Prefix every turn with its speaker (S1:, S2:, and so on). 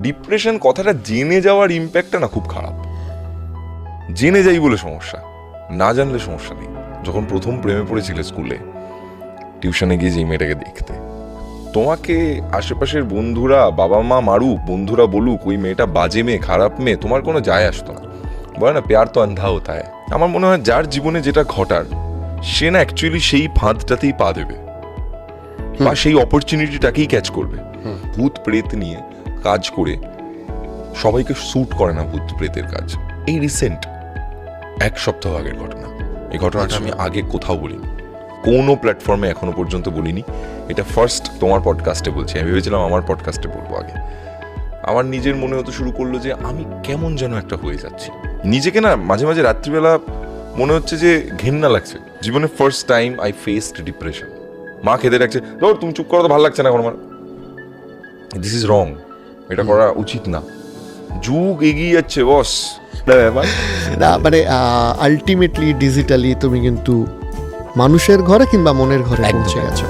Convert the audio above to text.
S1: Depression কথাটা জেনে যাওয়ার ইম্প্যাক্টটা না খুব খারাপ। জেনে যাই বলে সমস্যা না জানলে সমস্যা নেই। যখন প্রথম প্রেমে পড়েছিলে স্কুলে টিউশনে গিয়ে যে মেয়েটাকে দেখতে তোমাকে আশেপাশের বন্ধুরা বাবা মা মারুক বন্ধুরা বলুক ওই মেয়েটা বাজে মেয়ে খারাপ মেয়ে তোমার কোনো যায় আসতো না। বলে না প্যার তো আন্ধা হতা হয়। আমার মনে হয় যার জীবনে যেটা ঘটার সে না অ্যাকচুয়ালি সেই ফাঁদটাতেই পা দেবে। বা সেই অপরচুনিটিটাকেই ক্যাচ করবে। ভূত প্রেত নিয়ে কাজ করে সবাইকে স্যুট করে না ভূত প্রেতের কাজ। এই রিসেন্ট এক সপ্তাহ আগের ঘটনা। এই ঘটনাটা আমি আগে কোথাও বলিনি। কোনো প্ল্যাটফর্মে এখনও পর্যন্ত বলিনি। এটা ফার্স্ট তোমার পডকাস্টে বলছি। আমি ভেবেছিলাম আমার পডকাস্টে বলব আগে। আমার নিজের মনে হতে শুরু করল যে আমি কেমন যেন একটা হয়ে যাচ্ছি। নিজেকে না মাঝে মাঝে রাত্রিবেলা মনে হচ্ছে যে ঘেন্না লাগছে। জীবনে first time I faced depression মা খেতে রাখছে ধর তুমি চুপ করো তো ভালো লাগছে না এখন আমার। দিস ইজ রং এটা করা উচিত না। যুগ এগিয়ে যাচ্ছে বস ব্যাপার?
S2: না মানে আলটিমেটলি ডিজিটালি তুমি কিন্তু মানুষের ঘরে কিংবা মনের ঘরে পৌঁছে গেছো।